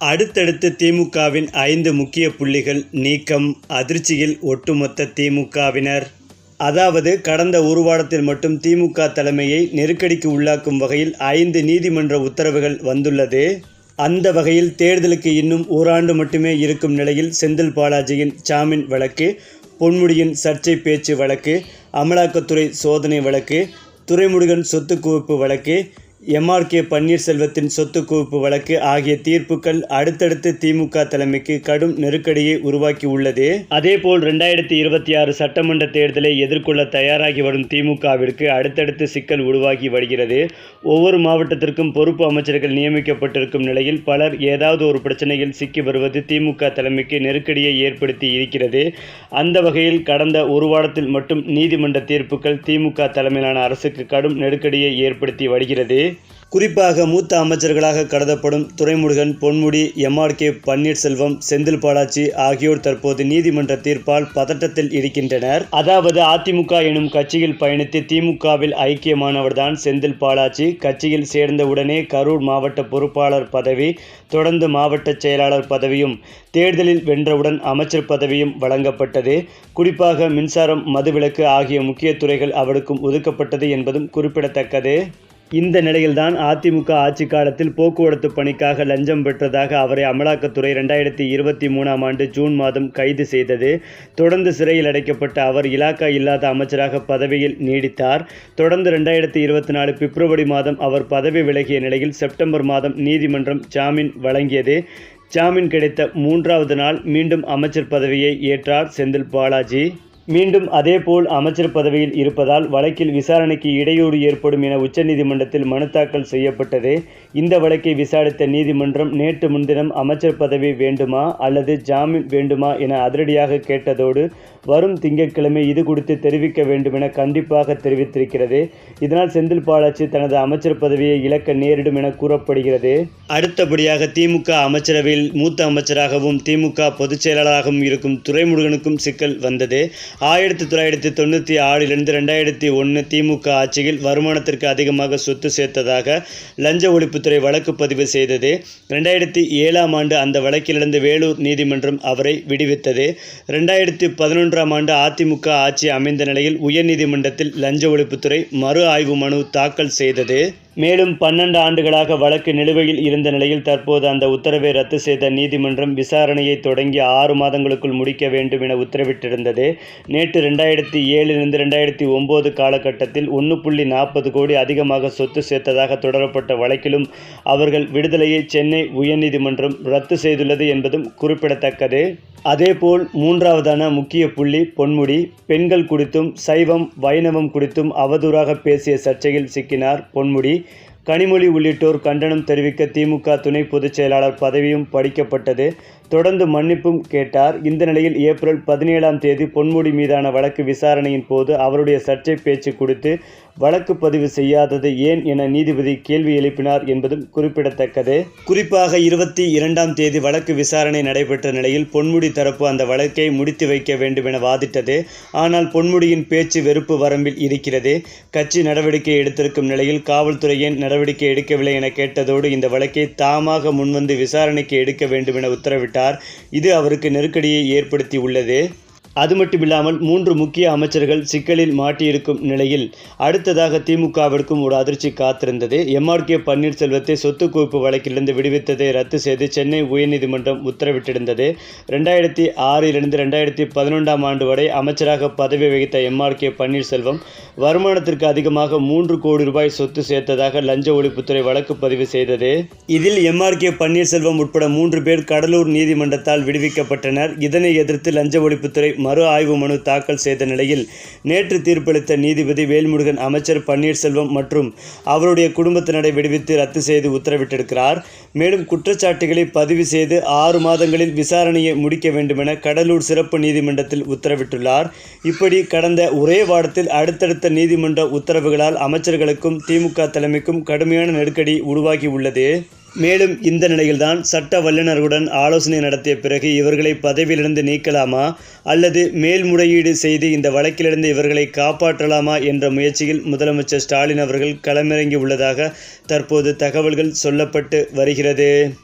அடுத்தடுத்து திமுகவின் ஐந்து முக்கிய புள்ளிகள் நீக்கம் அதிர்ச்சியில் ஒட்டுமொத்த திமுகவினர். அதாவது கடந்த ஒரு வாரத்தில் மட்டும் திமுக தலைமையை நெருக்கடிக்கு உள்ளாக்கும் வகையில் ஐந்து நீதிமன்ற உத்தரவுகள் வந்துள்ளது. அந்த வகையில் தேர்தலுக்கு இன்னும் ஓராண்டு மட்டுமே இருக்கும் நிலையில் செந்தில் பாலாஜியின் ஜாமீன் வழக்கு பொன்முடியின் சர்ச்சை பேச்சு வழக்கு அமலாக்கத்துறை சோதனை வழக்கு துறைமுருகன் சொத்து குவிப்பு வழக்கு எம்ஆர்கே பன்னீர்செல்வத்தின் சொத்து குவிப்பு வழக்கு ஆகிய தீர்ப்புகள் அடுத்தடுத்து திமுக தலைமைக்கு கடும் நெருக்கடியை உருவாக்கியுள்ளது. அதேபோல் ரெண்டாயிரத்தி இருபத்தி ஆறு சட்டமன்ற தேர்தலை எதிர்கொள்ள தயாராகி வரும் திமுகவிற்கு அடுத்தடுத்து சிக்கல் உருவாகி வருகிறது. ஒவ்வொரு மாவட்டத்திற்கும் பொறுப்பு அமைச்சர்கள் நியமிக்கப்பட்டிருக்கும் நிலையில் பலர் ஏதாவது ஒரு பிரச்சனையில் சிக்கி வருவது திமுக தலைமைக்கு நெருக்கடியை ஏற்படுத்தி இருக்கிறது. அந்த வகையில் கடந்த ஒரு வாரத்தில் மட்டும் நீதிமன்ற தீர்ப்புகள் திமுக தலைமையிலான அரசுக்கு கடும் நெருக்கடியை ஏற்படுத்தி வருகிறது. குறிப்பாக மூத்த அமைச்சர்களாக கருதப்படும் துரைமுருகன் பொன்முடி எம்ஆர்கே பன்னீர்செல்வம் செந்தில் பாலாஜி ஆகியோர் தற்போது நீதிமன்ற தீர்ப்பால் பதட்டத்தில் இருக்கின்றனர். அதாவது அதிமுக எனும் கட்சியில் பயணித்து திமுகவில் ஐக்கியமானவர்தான் செந்தில் பாலாஜி. கட்சியில் சேர்ந்தவுடனே கரூர் மாவட்ட பொறுப்பாளர் பதவி தொடர்ந்து மாவட்ட செயலாளர் பதவியும் தேர்தலில் வென்றவுடன் அமைச்சர் பதவியும் வழங்கப்பட்டது. குறிப்பாக மின்சாரம் மதுவிலக்கு ஆகிய முக்கிய துறைகள் அவருக்கும் ஒதுக்கப்பட்டது என்பதும் குறிப்பிடத்தக்கது. இந்த நிலையில்தான் அதிமுக ஆட்சி காலத்தில் போக்குவரத்து பணிக்காக லஞ்சம் பெற்றதாக அவரை அமலாக்கத்துறை ரெண்டாயிரத்தி இருபத்தி மூணாம் ஆண்டு ஜூன் மாதம் கைது செய்தது. தொடர்ந்து சிறையில் அடைக்கப்பட்ட அவர் இலாக்கா இல்லாத அமைச்சராக பதவியில் நீடித்தார். தொடர்ந்து ரெண்டாயிரத்தி இருபத்தி நாலு பிப்ரவரி மாதம் அவர் பதவி விலகிய நிலையில் செப்டம்பர் மாதம் நீதிமன்றம் ஜாமீன் வழங்கியது. ஜாமீன் கிடைத்த மூன்றாவது நாள் மீண்டும் அமைச்சர் பதவியை ஏற்றார் செந்தில் பாலாஜி. மீண்டும் அதேபோல் அமைச்சர் பதவியில் இருப்பதால் வழக்கில் விசாரணைக்கு இடையூறு ஏற்படும் என உச்சநீதிமன்றத்தில் மனு தாக்கல் செய்யப்பட்டது. இந்த வழக்கை விசாரித்த நீதிமன்றம் நேற்று முன்தினம் அமைச்சர் பதவி வேண்டுமா அல்லது ஜாமீன் வேண்டுமா என அதிரடியாக கேட்டதோடு வரும் திங்கட்கிழமை இது குறித்து தெரிவிக்க வேண்டும் என கண்டிப்பாக தெரிவித்திருக்கிறது. இதனால் செந்தில் பாலாஜி தனது அமைச்சர் பதவியை இழக்க நேரிடும் என கூறப்படுகிறது. அடுத்தபடியாக திமுக அமைச்சரவையில் மூத்த அமைச்சராகவும் திமுக பொதுச் செயலாளராகவும் இருக்கும் துரைமுருகனுக்கும் சிக்கல் வந்தது. ஆயிரத்தி தொள்ளாயிரத்தி தொண்ணூற்றி ஆறிலிருந்து ரெண்டாயிரத்தி ஒன்று திமுக ஆட்சியில் வருமானத்திற்கு அதிகமாக சொத்து சேர்த்ததாக லஞ்ச ஒழிப்புத்துறை வழக்கு பதிவு செய்தது. ரெண்டாயிரத்தி ஏழாம் ஆண்டு அந்த வழக்கிலிருந்து வேலூர் நீதிமன்றம் அவரை விடுவித்தது. ரெண்டாயிரத்தி பதினொன்றாம் ஆண்டு அதிமுக ஆட்சி அமைந்த நிலையில் உயர்நீதிமன்றத்தில் லஞ்ச ஒழிப்புத்துறை மறு ஆய்வு மனு தாக்கல் செய்தது. மேலும் பன்னெண்டு ஆண்டுகளாக வழக்கு நிலுவையில் இருந்த நிலையில் தற்போது அந்த உத்தரவை ரத்து செய்த நீதிமன்றம் விசாரணையை தொடங்கி ஆறு மாதங்களுக்குள் முடிக்க வேண்டும் என உத்தரவிட்டிருந்தது. நேற்று ரெண்டாயிரத்தி ஏழிலிருந்து ரெண்டாயிரத்தி ஒம்பது காலகட்டத்தில் ஒன்று புள்ளி நாற்பது கோடி அதிகமாக சொத்து சேர்த்ததாக தொடரப்பட்ட வழக்கிலும் அவர்கள் விடுதலையை சென்னை உயர்நீதிமன்றம் ரத்து செய்துள்ளது என்பதும் குறிப்பிடத்தக்கது. அதேபோல் மூன்றாவதான முக்கிய புள்ளி பொன்முடி. பெண்கள் குறித்தும் சைவம் வைணவம் குறித்தும் அவதூறாக பேசிய சர்ச்சையில் சிக்கினார் பொன்முடி. கனிமொழி உள்ளிட்டோர் கண்டனம் தெரிவிக்க திமுக துணை பொதுச் செயலாளர் பதவியும் படிக்கப்பட்டது. தொடர்ந்து மன்னிப்பும் கேட்டார். இந்த நிலையில் ஏப்ரல் பதினேழாம் தேதி பொன்முடி மீதான வழக்கு விசாரணையின் போது அவருடைய சர்ச்சை பேச்சு கொடுத்து வழக்கு பதிவு செய்யாதது ஏன் என நீதிபதி கேள்வி எழுப்பினார் என்பதும் குறிப்பிடத்தக்கது. குறிப்பாக இருபத்தி இரண்டாம் தேதி வழக்கு விசாரணை நடைபெற்ற நிலையில் பொன்முடி தரப்பு அந்த வழக்கை முடித்து வைக்க வேண்டும் என வாதிட்டது. ஆனால் பொன்முடியின் பேச்சு வெறுப்பு வரம்பில் இருக்கிறது. கட்சி நடவடிக்கை எடுத்திருக்கும் நிலையில் காவல்துறை ஏன் நடவடிக்கை எடுக்கவில்லை என கேட்டதோடு இந்த வழக்கை தாமாக முன்வந்து விசாரணைக்கு எடுக்க வேண்டும் என உத்தரவிட்டார். இது அவருக்கு நெருக்கடியை ஏற்படுத்தி உள்ளது அது மட்டுமில்லாமல் மூன்று முக்கிய அமைச்சர்கள் சிக்கலில் மாட்டியிருக்கும் நிலையில் அடுத்ததாக திமுகவிற்கும் ஒரு அதிர்ச்சி காத்திருந்தது. எம்ஆர்கே பன்னீர்செல்வத்தை சொத்து குவிப்பு வழக்கிலிருந்து விடுவித்ததை ரத்து செய்து சென்னை உயர்நீதிமன்றம் உத்தரவிட்டிருந்தது. ரெண்டாயிரத்தி ஆறிலிருந்து ரெண்டாயிரத்தி பதினொன்றாம் ஆண்டு வரை அமைச்சராக பதவி வகித்த எம்ஆர்கே பன்னீர்செல்வம் வருமானத்திற்கு அதிகமாக மூன்று கோடி ரூபாய் சொத்து சேர்த்ததாக லஞ்ச ஒழிப்புத்துறை வழக்கு பதிவு செய்தது. இதில் எம்ஆர்கே பன்னீர்செல்வம் உட்பட மூன்று பேர் கடலூர் நீதிமன்றத்தால் விடுவிக்கப்பட்டனர். இதனை எதிர்த்து லஞ்ச ஒழிப்புத்துறை மறு ஆய்வு மனு தாக்கல் செய்த நிலையில் நேற்று தீர்ப்பளித்த நீதிபதி வேல்முருகன் அமைச்சர் பன்னீர்செல்வம் மற்றும் அவருடைய குடும்பத்தினரை விடுவித்து ரத்து செய்து உத்தரவிட்டிருக்கிறார். மேலும் குற்றச்சாட்டுகளை பதிவு செய்து ஆறு மாதங்களில் விசாரணையை முடிக்க வேண்டுமென கடலூர் சிறப்பு நீதிமன்றத்தில் உத்தரவிட்டுள்ளார். இப்படி கடந்த ஒரே வாரத்தில் அடுத்தடுத்த நீதிமன்ற உத்தரவுகளால் அமைச்சர்களுக்கும் திமுக தலைமைக்கும் கடுமையான நெருக்கடி உருவாகி உள்ளது. மேலும் இந்த நிலையில்தான் சட்ட வல்லுநர்களுடன் ஆலோசனை நடத்திய பிறகு இவர்களை பதவியிலிருந்து நீக்கலாமா அல்லது மேல்முறையீடு செய்து இந்த வழக்கிலிருந்து இவர்களை காப்பாற்றலாமா என்ற முயற்சியில் முதலமைச்சர் ஸ்டாலின் அவர்கள் களமிறங்கி உள்ளதாக தற்போது தகவல்கள் சொல்லப்பட்டு வருகிறது.